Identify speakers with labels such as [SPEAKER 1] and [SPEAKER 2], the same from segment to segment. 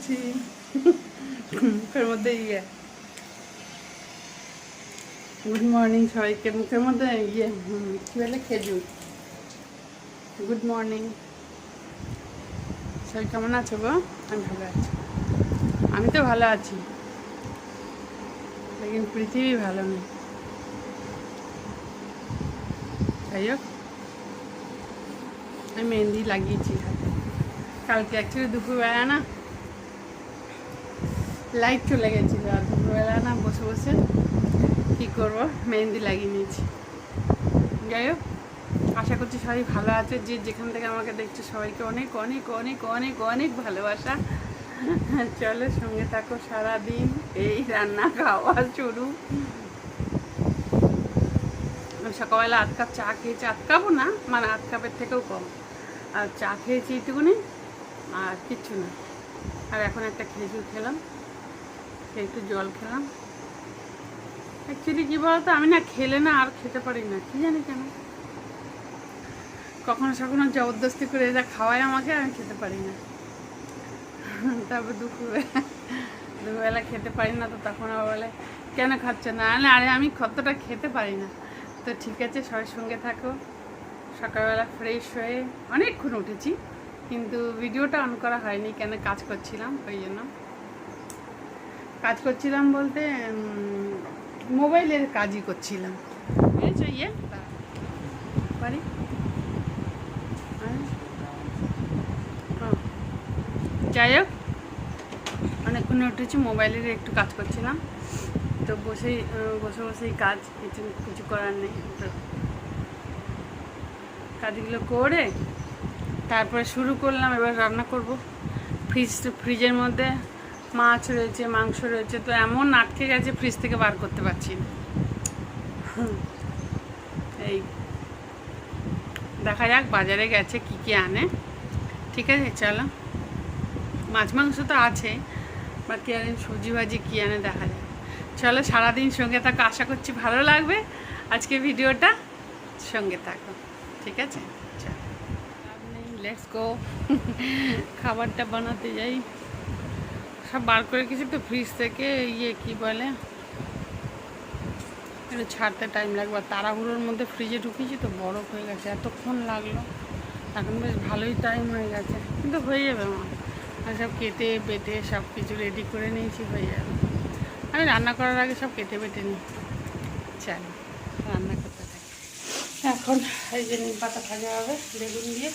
[SPEAKER 1] দিচ্ছি মুখের মধ্যে ইয়ে গুড মর্নিং সবাইকে মুখের মধ্যে ইয়ে কি বলে খেজুর গুড মর্নিং সবাই কেমন আছো গো আমি ভালো আছি আমি তো ভালো আছি লেকিন পৃথিবী ভালো নেই যাই হোক আমি মেহেন্দি লাগিয়েছি হাতে কালকে অ্যাকচুয়ালি দুপুরবেলা না লাইট চলে গেছিল। আর দুপুরবেলা না বসে বসে কী করব? মেহেন্দি লাগিয়ে নিয়েছি। যাই হোক, আশা করছি সবাই ভালো আছে। যে যেখান থেকে আমাকে দেখছ সবাইকে অনেক অনেক অনেক অনেক অনেক ভালোবাসা। চলো সঙ্গে থাকো, সারাদিন এই রান্না খাওয়া শুরু। সকালবেলা আধ কাপ চা খেয়েছি। আধ কাপও না মানে আধ কাপের থেকেও কম। আর চা খেয়েছি এইটুকুনি, আর কিচ্ছু না। আর এখন একটা খেজুর খেলাম। একটু জল খেলাম। অ্যাকচুয়ালি কী বলতো, আমি না খেলে না আর খেতে পারি না, কি জানি কেন? কখনো সখনো জবরদস্তি করে যা খাওয়ায় আমাকে, আমি খেতে পারি না। তারপর দুপুরবেলা দুপুরবেলা খেতে পারি না, তো তখন আবার বলে, কেন খাচ্ছে না? আরে, আমি কতটা খেতে পারি না। তো ঠিক আছে, সবাই সঙ্গে থাকো। সকালবেলা ফ্রেশ হয়ে অনেকক্ষণ উঠেছি, কিন্তু ভিডিওটা অন করা হয়নি, কেন কাজ করছিলাম, ওই জন্য। কাজ করছিলাম বলতে মোবাইলের কাজই করছিলাম। ইয়ে? পারি হ্যাঁ। যাই হোক, অনেকক্ষণ উঠেছি, মোবাইলের একটু কাজ করছিলাম। তো বসেই বসে বসেই কাজ কিছু কিছু করার নেই। তো কাজগুলো করে তারপরে শুরু করলাম, এবার রান্না করব। ফ্রিজ, ফ্রিজের মধ্যে মাছ রয়েছে, মাংস রয়েছে, তো এমন আটকে গেছে ফ্রিজ থেকে বার করতে পারছি না। এই দেখা যাক বাজারে গেছে কি কি আনে। ঠিক আছে, চলো। মাছ মাংস তো আছে, বাকি আর সবজি ভাজি কী আনে দেখা যায় চলো, সারাদিন সঙ্গে থাকো, আশা করছি ভালো লাগবে। আজকে ভিডিওটা সঙ্গে থাকো। ঠিক আছে? চলো। লেটস গো খাবারটা বানাতে যাই। সব বার করে কিছু তো ফ্রিজ থেকে ইয়ে কি বলে? ছাড়তে টাইম লাগবে। আর তাড়াহুড়োর মধ্যে ফ্রিজে ঢুকিয়েছি তো বরফ হয়ে গেছে, এতক্ষণ লাগল। এখন বেশ ভালোই টাইম হয়ে গেছে, কিন্তু হয়ে যাবে আমার আর সব কেটে বেটে সব কিছু রেডি করে নিয়েছি, হয়ে যাবে। আমি রান্না করার আগে সব কেটে বেটে নিই। চলো, রান্না করতে থাকি। এখন এই যে নিম পাতা ভাজা হবে, বেগুন দিয়ে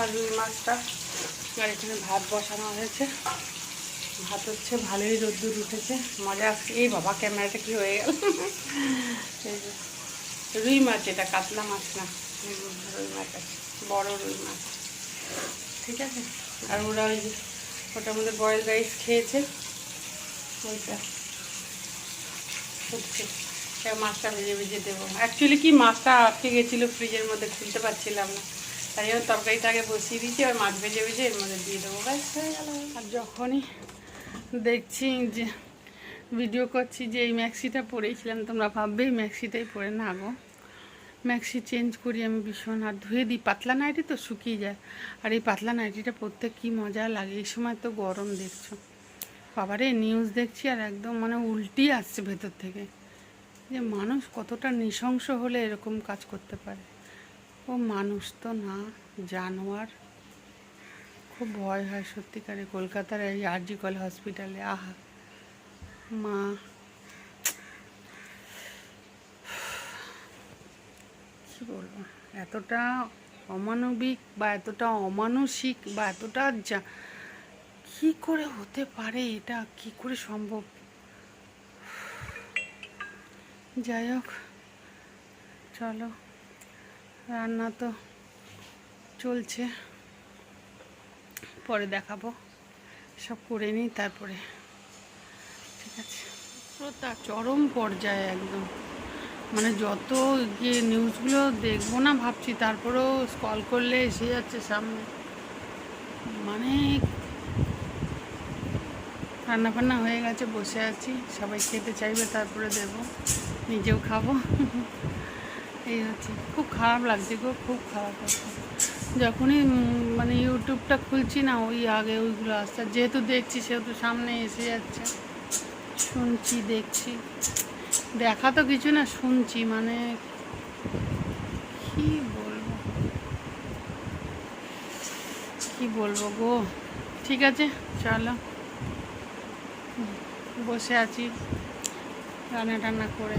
[SPEAKER 1] আর রুই মাছটা। আর এখানে ভাত বসানো হয়েছে। ভাত হচ্ছে, ভালোই রোদ্দুর উঠেছে। মজা আসছে। এই বাবা, ক্যামেরাটা কি হয়ে গেল? রুই মাছ এটা, কাতলা মাছ না। রুই মাছ আছে, বড় রুই মাছ। ঠিক আছে? আর ওরা ওই ওটার মধ্যে বয়েল রাইস খেয়েছে। ওইটা। মাছটা ভেজে ভেজে দেবো। অ্যাকচুয়ালি কি মাছটা আটকে গেছিল ফ্রিজের মধ্যে, খুলতে পারছিলাম না। তাই জন্য তরকারিটা আগে বসিয়ে দিয়েছি আর মাছ ভেজে ভেজে এর মধ্যে দিয়ে দেবো, ব্যাস। হয়ে গেল আর যখনই দেখছি যে ভিডিও করছি যে এই ম্যাক্সিটা পরেছিলাম, তোমরা ভাববে এই ম্যাক্সিটাই পরে, না গো। ম্যাক্সি চেঞ্জ করি আমি ভীষণ, আর ধুয়ে দিই, পাতলা নাইটি তো শুকিয়ে যায়। আর এই পাতলা নাইটিটা পরতে কী মজা লাগে, এই সময় তো গরম দেখছ। বাবারে নিউজ দেখছি আর একদম মানে উল্টি আসছে ভেতর থেকে। যে মানুষ কতটা নৃশংস হলে এরকম কাজ করতে পারে। ও মানুষ তো না, জানোয়ার। খুব ভয় হয় সত্যিকারে কলকাতার এই আরজি কল হসপিটালে আহা, মা। কী বলব? এতটা অমানবিক বা এতটা অমানসিক বা এতটা যা, কি করে হতে পারে এটা? কি করে সম্ভব? যাই হোক, চলো। রান্না তো চলছে। পরে দেখাবো। সব করে নিই তারপরে। ঠিক আছে। তা চরম পর্যায়ে একদম। মানে যত গিয়ে নিউজগুলো দেখব না ভাবছি, তারপরেও কল করলে এসে যাচ্ছে সামনে। মানে রান্না বান্না হয়ে গেছে, বসে আছি। সবাই খেতে চাইবে, তারপরে দেব। নিজেও খাব। এই হচ্ছে। খুব খারাপ লাগছে গো, খুব খারাপ লাগছে। যখনই মানে ইউটিউবটা খুলছি না, ওই আগে ওইগুলো আসছে। যেহেতু দেখছি, সেহেতু সামনে এসে যাচ্ছে। শুনছি, দেখছি। দেখা তো কিছু না, শুনছি। মানে কি বলব? কি বলব গো? ঠিক আছে, চলো। বসে আছি। রান্না টান্না করে।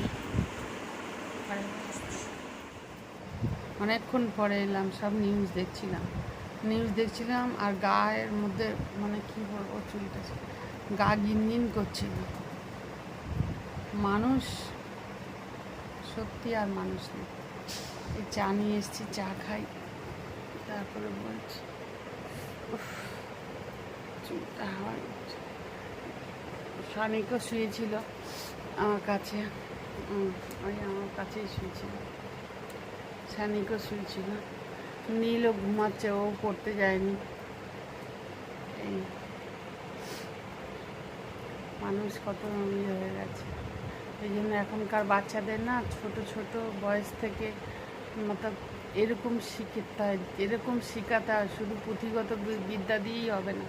[SPEAKER 1] অনেকক্ষণ পরে এলাম, সব নিউজ দেখছিলাম। নিউজ দেখছিলাম আর গায়ের মধ্যে মানে কি বলব চুলটা গা গিনগিন করছিল। মানুষ, সত্যি আর মানুষ নেই। এই চা নিয়ে এসেছি, চা খাই। তারপরে বলছি চুলটা হাওয়া সানিকও শুয়েছিল আমার কাছে। ওই আমার কাছেই শুয়েছিল। সানিকও শুয়েছিল নীলও ঘুমাচ্ছে, ও পড়তে যায়নি। এই মানুষ কত ইয়ে হয়ে গেছে। এই জন্য এখনকার বাচ্চাদের না ছোট ছোট বয়স থেকে মতলব এরকম শিখতে হয় এরকম শেখাতে হয় শুধু পুঁথিগত বিদ্যা দিয়েই হবে না।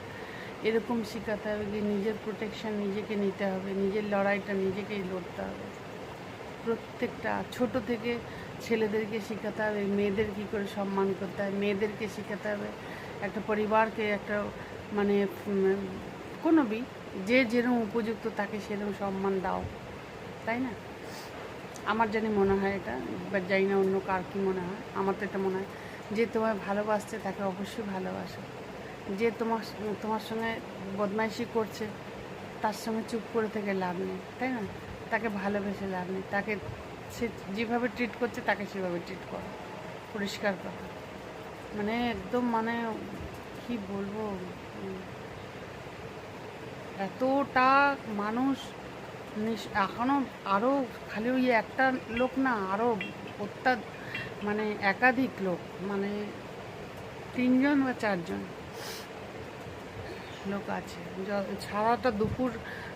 [SPEAKER 1] এরকম শেখাতে হবে যে নিজের প্রোটেকশান নিজেকে নিতে হবে, নিজের লড়াইটা নিজেকেই লড়তে হবে। প্রত্যেকটা ছোট থেকে ছেলেদেরকে শেখাতে হবে মেয়েদের কী করে সম্মান করতে হয়, মেয়েদেরকে শেখাতে হবে। একটা পরিবারকে একটা মানে কোনো বি, যে যেরকম উপযুক্ত তাকে সেরকম সম্মান দাও, তাই না? আমার জানি মনে হয় এটা এবার জানি না অন্য কার কী মনে হয়, আমার তো এটা মনে হয়। যে তোমায় ভালোবাসছে তাকে অবশ্যই ভালোবাসো। যে তোমার তোমার সঙ্গে বদমাইশি করছে, তার সঙ্গে চুপ করে থেকে লাভ নেই, তাই না? তাকে ভালোবেসে লাভ নেই, তাকে সে যেভাবে ট্রিট করছে তাকে সেভাবে ট্রিট করো। পরিষ্কার কথা। মানে একদম মানে কি বলব? এতটা মানুষ নিশ- এখনও আরও খালি ওই একটা লোক না আরও অত্যা মানে একাধিক লোক মানে তিনজন বা চারজন লোক আছে। সারাটা দুপুর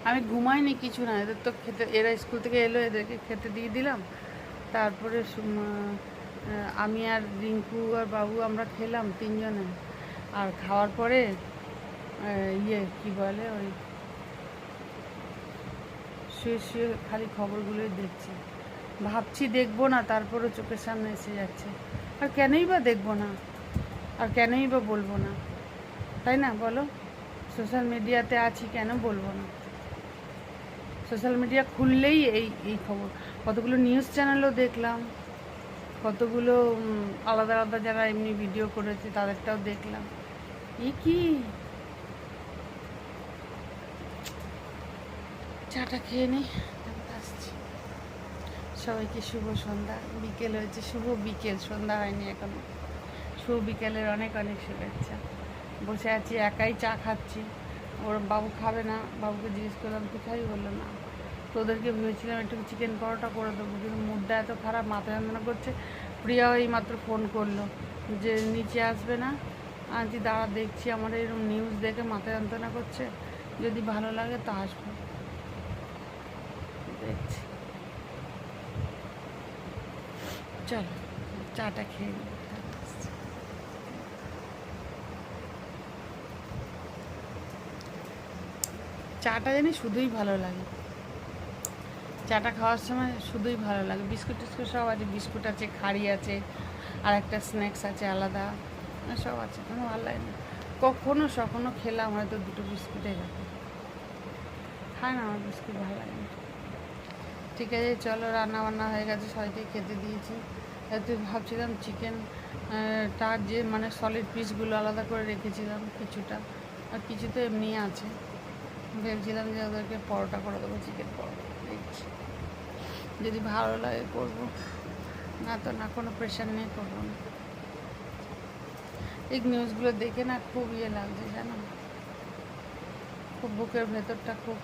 [SPEAKER 1] আমি ঘুমাইনি কিছু না, এদের তো খেতে, এরা স্কুল থেকে এলো, এদেরকে খেতে দিয়ে দিলাম। তারপরে আমি আর রিঙ্কু আর বাবু আমরা খেলাম তিনজনে। আর খাওয়ার পরে ইয়ে কি বলে ওই, শুয়ে শুয়ে খালি খবরগুলোই দেখছি। ভাবছি দেখব না তারপরে চোখের সামনে এসে যাচ্ছে। আর কেনই বা দেখব না? আর কেনই বা বলব না? তাই না বলো? সোশ্যাল মিডিয়াতে আছি, কেন বলব না? সোশ্যাল মিডিয়া খুললেই এই এই খবর। কতগুলো নিউজ চ্যানেলও দেখলাম, কতগুলো আলাদা আলাদা যারা এমনি ভিডিও করেছে তাদেরটাও দেখলাম। এ কি? চাটা খেয়ে নিই আসছি। সবাইকে শুভ সন্ধ্যা। বিকেল হয়েছে, শুভ বিকেল। সন্ধ্যা হয়নি এখনও। শুভ বিকেলের অনেক অনেক শুভেচ্ছা। বসে আছি, একাই চা খাচ্ছি। ওর বাবু খাবে না, বাবুকে জিজ্ঞেস করলাম তুই খাবি বলল, না। তোদেরকে ভেবেছিলাম একটু চিকেন পরোটা করে দেবো, কিন্তু মুডটা এত খারাপ, মাথা যন্ত্রণা করছে। প্রিয়া এই মাত্র ফোন করল যে, নিচে আসবে না? আনছি দাঁড়া, দেখছি আমার এরকম নিউজ দেখে মাথা যন্ত্রণা করছে। যদি ভালো লাগে তা আসব। দেখছি। চলো চাটা খেয়ে নিই তারপর আসছি। চাটা জানি শুধুই ভালো লাগে। চাটা খাওয়ার সময় শুধুই ভালো লাগে। বিস্কুট টিস্কুট সব আছে, বিস্কুট আছে, খাড়ি আছে, আর একটা স্ন্যাক্স আছে আলাদা। সব আছে, কোনো ভালো লাগে না কখনো সখনো খেলাম হয়তো দুটো বিস্কুটে গেছে খায় না আমার বিস্কুট, ভালো লাগে না। ঠিক আছে, চলো রান্না বান্না হয়ে গেছে, সবাইকে খেতে দিয়েছি। এতে ভাবছিলাম চিকেন তার যে মানে সলিড পিসগুলো আলাদা করে রেখেছিলাম কিছুটা। আর কিছু তো এমনি আছে। ভেবেছিলাম যে ওদেরকে পরোটা করে দেবো চিকেন পরোটা। দেখছি। যদি ভালো লাগে করব। না তো না, কোনো প্রেশার নেই করব না। এই নিউজগুলো দেখে না খুব ইয়ে লাগছে, জানো? খুব বুকের ভেতরটা খুব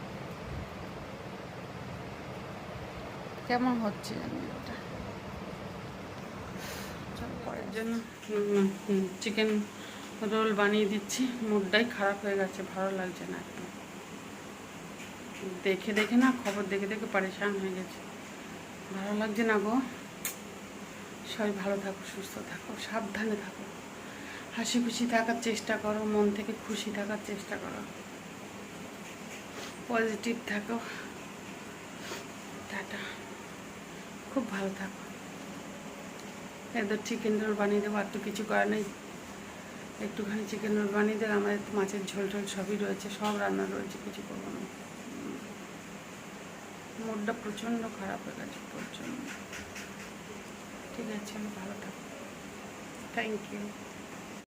[SPEAKER 1] কেমন হচ্ছে জানি ওটা। পরের জন্য চিকেন রোল বানিয়ে দিচ্ছি। মুডটাই খারাপ হয়ে গেছে, ভালো লাগছে না একদম দেখে দেখে না, খবর দেখে দেখে পরেশান হয়ে গেছে। ভালো লাগছে না গো? সবাই ভালো থাকো, সুস্থ থাকো, সাবধানে থাকো। হাসি খুশি থাকার চেষ্টা করো, মন থেকে খুশি থাকার চেষ্টা করো। পজিটিভ থাকো। টাটা। খুব ভালো থাকো। এদের চিকেন রোল বানিয়ে দেবো, আর তো কিছু করার নেই। একটুখানি চিকেন রোল বানিয়ে দিলে আমাদের মাছের ঝোল টোল সবই রয়েছে, সব রান্না রয়েছে, কিছু করব না। মুডটা প্রচণ্ড খারাপ হয়ে গেছে প্রচণ্ড। ঠিক আছে আমি ভালো থাকব। Thank you